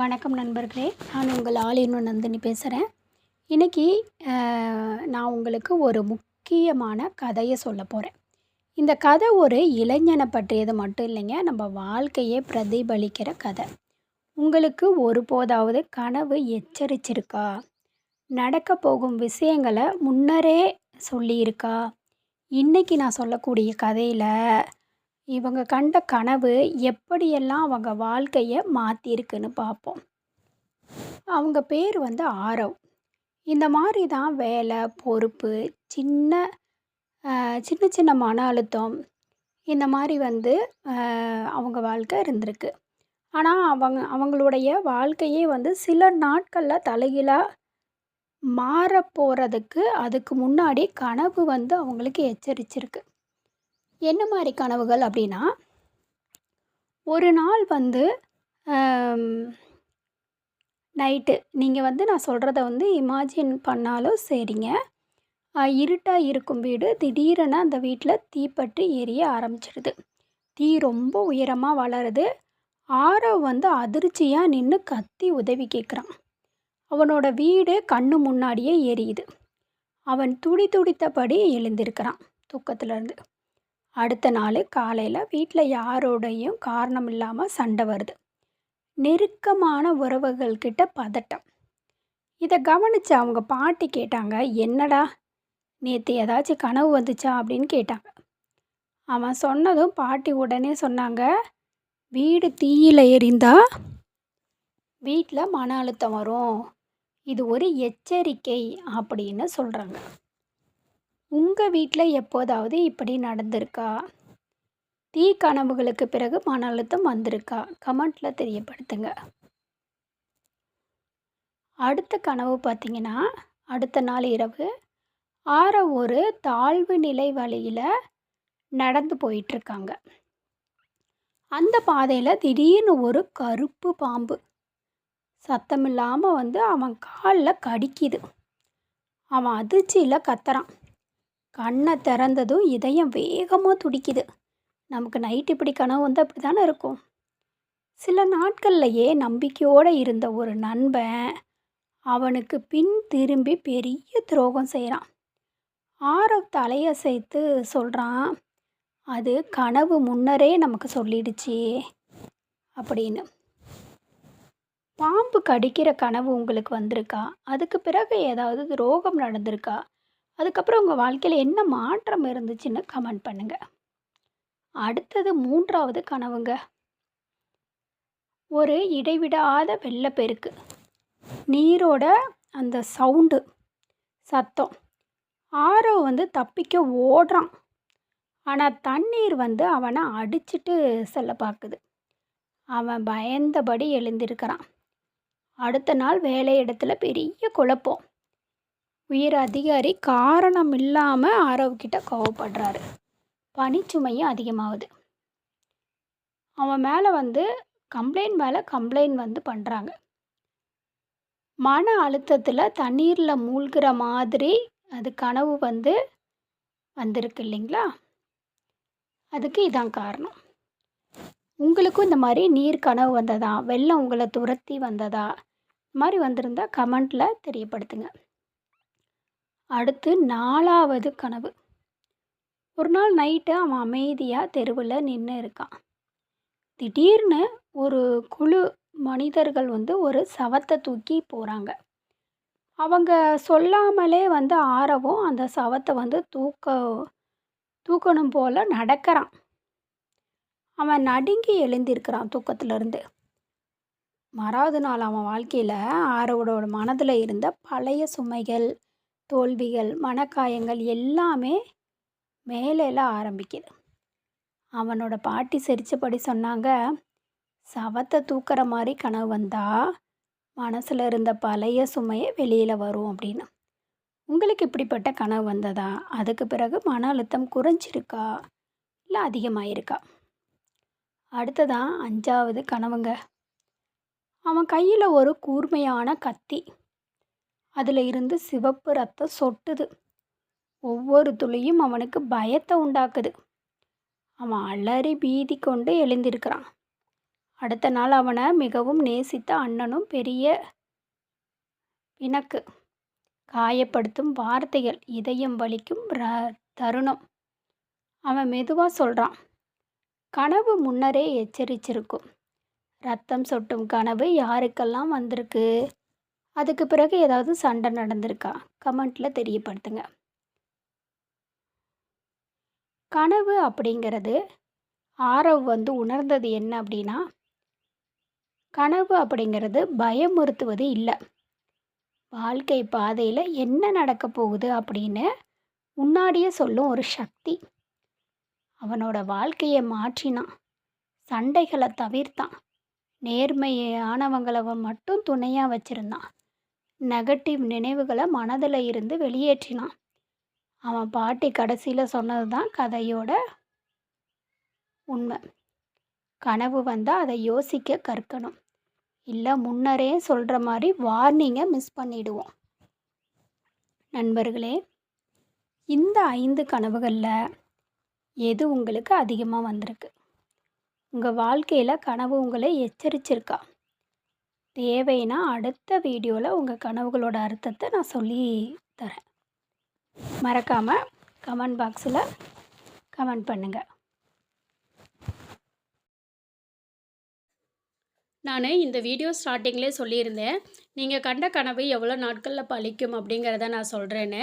வணக்கம் நண்பர்களே. நான் உங்கள் ஆலினு நந்தினி பேசுகிறேன் இன்றைக்கி நான் உங்களுக்கு ஒரு முக்கியமான கதையை சொல்ல போகிறேன் இந்த கதை ஒரு இளைஞனை பற்றியது மட்டும் இல்லைங்க நம்ம வாழ்க்கையே பிரதிபலிக்கிற கதை. உங்களுக்கு ஒருபோதாவது கனவு எச்சரிச்சிருக்கா? நடக்க போகும் விஷயங்களை முன்னரே சொல்லியிருக்கா? இன்றைக்கி நான் சொல்லக்கூடிய கதையில் இவங்க கண்ட கனவு எப்படியெல்லாம் அவங்க வாழ்க்கையை மாற்றிருக்குன்னு பார்ப்போம் அவங்க பேர் வந்து ஆரவ். இந்த மாதிரி தான் வேலை பொறுப்பு சின்ன சின்ன சின்ன மன அழுத்தம் இந்த மாதிரி வந்து அவங்க வாழ்க்கை இருந்திருக்கு. ஆனால் அவங்க அவங்களுடைய வாழ்க்கையே வந்து சில நாட்களில் தலைகீழாக மாறப்போகிறதுக்கு அதுக்கு முன்னாடி கனவு வந்து அவங்களுக்கு எச்சரிச்சிருக்கு. என்ன மாதிரி கனவுகள் அப்படின்னா ஒரு நாள் வந்து நைட்டு. நீங்கள் வந்து நான் சொல்கிறத வந்து இமேஜின் பண்ணாலும் சரிங்க. இருட்டாக இருக்கும் வீடு. திடீரென அந்த வீட்டில் தீப்பற்றி எரிய ஆரம்பிச்சிடுது தீ ரொம்ப உயரமாக வளருது. ஆரவ் வந்து அதிர்ச்சியாக நின்று கத்தி உதவி கேட்குறான் அவனோட வீடு கண்ணு முன்னாடியே எரியுது. அவன் துடி துடித்தபடி எழுந்திருக்கிறான் தூக்கத்துலேருந்து அடுத்த நாள் காலையில் வீட்டில் யாரோடையும் காரணம் இல்லாமல் சண்டை வருது. நெருக்கமான உறவுகள்கிட்ட பதட்டம். இதை கவனித்து அவங்க பாட்டி கேட்டாங்க என்னடா நேற்று ஏதாச்சும் கனவு வந்துச்சா? அப்படின்னு கேட்டாங்க. அவன் சொன்னதும் பாட்டி உடனே சொன்னாங்க வீடு தீயில் எரிந்தா? வீட்டில் மன அழுத்தம் வரும். இது ஒரு எச்சரிக்கை அப்படின்னு சொல்கிறாங்க உங்கள் வீட்டில் எப்போதாவது இப்படி நடந்திருக்கா? தீ கனவுகளுக்கு பிறகு மன அழுத்தம் வந்திருக்கா? கமெண்ட்டில் தெரியப்படுத்துங்க. அடுத்த கனவு பார்த்திங்கன்னா அடுத்த நாள் இரவு ஆற ஒரு தாழ்வு நிலை வழியில் நடந்து போயிட்டுருக்காங்க. அந்த பாதையில் திடீர்னு ஒரு கருப்பு பாம்பு. சத்தமில்லாமல் வந்து அவன் காலில் கடிக்குது. அவன் அதிர்ச்சியில் கத்துறான். கண்ணை திறந்ததும் இதயம் வேகமாக துடிக்குது. நமக்கு நைட் இப்படி கனவு வந்து அப்படி தானே இருக்கும். சில நாட்கள்லையே நம்பிக்கையோடு இருந்த ஒரு நண்பன் அவனுக்கு பின் திரும்பி பெரிய துரோகம் செய்கிறான் ஆரவ் தலையசைத்து சொல்கிறான் அது கனவு முன்னரே நமக்கு சொல்லிடுச்சு அப்படின்னு. பாம்பு கடிக்கிற கனவு உங்களுக்கு வந்திருக்கா? அதுக்கு பிறகு ஏதாவது துரோகம் நடந்திருக்கா? அதுக்கப்புறம் உங்கள் வாழ்க்கையில் என்ன மாற்றம் இருந்துச்சுன்னு கமெண்ட் பண்ணுங்கள் அடுத்தது மூன்றாவது கனவுங்க. ஒரு இடைவிடாத வெள்ளப்பெருக்கு நீரோட அந்த சவுண்டு சத்தம். ஆரோ வந்து தப்பிக்க ஓடுறான். ஆனால் தண்ணீர் வந்து அவனை அடிச்சிட்டு செல்ல பார்க்குது அவன் பயந்தபடி எழுந்திருக்கிறான். அடுத்த நாள் வேலை இடத்துல பெரிய குழப்பம். உயர் அதிகாரி காரணம் இல்லாமல் ஆரவ்கிட்ட கோவப்படுறாரு. பனிச்சுமையும் அதிகமாகுது. அவன் மேலே வந்து கம்ப்ளைண்ட் மேலே கம்ப்ளைண்ட் வந்து பண்ணுறாங்க மன அழுத்தத்தில் தண்ணீரில் மூழ்கிற மாதிரி அது கனவு வந்து வந்திருக்கு இல்லைங்களா? அதுக்கு இதான் காரணம். உங்களுக்கும் இந்த மாதிரி நீர் கனவு வந்ததா? வெள்ளம் உங்களை துரத்தி வந்ததா? இந்த மாதிரி வந்திருந்தால் கமெண்ட்டில் தெரியப்படுத்துங்க. அடுத்து நாலாவது கனவு. ஒரு நாள் நைட்டு அவன் அமைதியாக தெருவில் நின்று இருக்கான். திடீர்னு ஒரு குழு மனிதர்கள் வந்து ஒரு சவத்தை தூக்கி போகிறாங்க அவங்க சொல்லாமலே வந்து ஆரவும் அந்த சவத்தை வந்து தூக்க தூக்கணும் போல் நடக்கிறான். அவன் நடுங்கி எழுந்திருக்கிறான் தூக்கத்திலேருந்து. மறாவது நாள் அவன் வாழ்க்கையில் ஆரவோட மனதில் இருந்த பழைய சுமைகள் தோல்விகள் மனக்காயங்கள் எல்லாமே மேலேல ஆரம்பிக்குது. அவனோட பாட்டி சிரித்தபடி சொன்னாங்க சவத்தை தூக்குற மாதிரி கனவு வந்தால் மனசில் இருந்த பழைய சுமையை வெளியில் வரும் அப்படின்னு. உங்களுக்கு இப்படிப்பட்ட கனவு வந்ததா? அதுக்கு பிறகு மன அழுத்தம் குறைஞ்சிருக்கா? இல்லை அதிகமாயிருக்கா? அடுத்ததான் அஞ்சாவது கனவுங்க. அவன் கையில் ஒரு கூர்மையான கத்தி. அதில் இருந்து சிவப்பு ரத்தம் சொட்டுது. ஒவ்வொரு துளியும் அவனுக்கு பயத்தை உண்டாக்குது. அவன் அலறி பீதி கொண்டு எழுந்திருக்கிறான். அடுத்த நாள் அவனை மிகவும் நேசித்த அண்ணனும் பெரிய பிணக்கு. காயப்படுத்தும் வார்த்தைகள் இதயம் வலிக்கும் ர தருணம். அவன் மெதுவாக சொல்கிறான் கனவு முன்னரே எச்சரிச்சிருக்கும். ரத்தம் சொட்டும் கனவு யாருக்கெல்லாம் வந்திருக்கு? அதுக்கு பிறகு ஏதாவது சண்டை நடந்திருக்கா? கமெண்ட்டில் தெரியப்படுத்துங்க. கனவு அப்படிங்கிறது ஆரவ் வந்து உணர்ந்தது என்ன அப்படின்னா கனவு அப்படிங்கிறது பயமுறுத்துவது இல்லை. வாழ்க்கை பாதையில் என்ன நடக்க போகுது அப்படின்னு முன்னாடியே சொல்லும் ஒரு சக்தி. அவனோட வாழ்க்கையை மாற்றினான். சண்டைகளை தவிர்த்தான். நேர்மையானவங்களை மட்டும் துணையாக வச்சுருந்தான். நெகட்டிவ் நினைவுகளை மனதில் இருந்து வெளியேற்றினான். அவன் பாட்டி கடைசியில் சொன்னது தான் கதையோட உண்மை. கனவு வந்தால் அதை யோசிக்க கற்கணும். இல்லை முன்னரே சொல்கிற மாதிரி வார்னிங்கை மிஸ் பண்ணிடுவோம். நண்பர்களே இந்த ஐந்து கனவுகளில் எது உங்களுக்கு அதிகமாக வந்திருக்கு? உங்கள் வாழ்க்கையில் கனவு உங்களை எச்சரிச்சிருக்கா? தேவைன்னா அடுத்த வீடியோவில் உங்கள் கனவுகளோட அர்த்தத்தை நான் சொல்லி தரேன். மறக்காமல் கமெண்ட் பாக்ஸில் கமெண்ட் பண்ணுங்கள் நான் இந்த வீடியோ ஸ்டார்டிங்லேயே சொல்லியிருந்தேன். நீங்கள் கண்ட கனவு எவ்வளோ நாட்களில் பழிக்கும் அப்படிங்கிறத நான் சொல்கிறேன்னு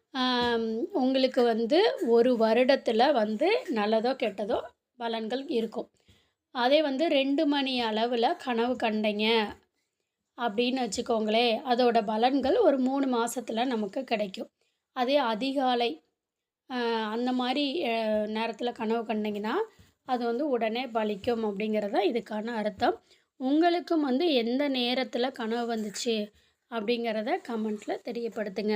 உங்களுக்கு வந்து ஒரு வருடத்தில் வந்து நல்லதோ கெட்டதோ பலன்கள் இருக்கும். அதே வந்து ரெண்டு மணி அளவில் கனவு கண்டீங்க அப்படின்னு வச்சுக்கோங்களேன் அதோட பலன்கள் ஒரு மூணு மாதத்தில் நமக்கு கிடைக்கும். அதே அதிகாலை அந்த மாதிரி நேரத்தில் கனவு கண்டிங்கன்னா அது வந்து உடனே பலிக்கும் அப்படிங்கிறது தான் இதுக்கான அர்த்தம். உங்களுக்கும் வந்து எந்த நேரத்தில் கனவு வந்துச்சு அப்படிங்கிறத கமெண்ட்டில் தெரியப்படுத்துங்க.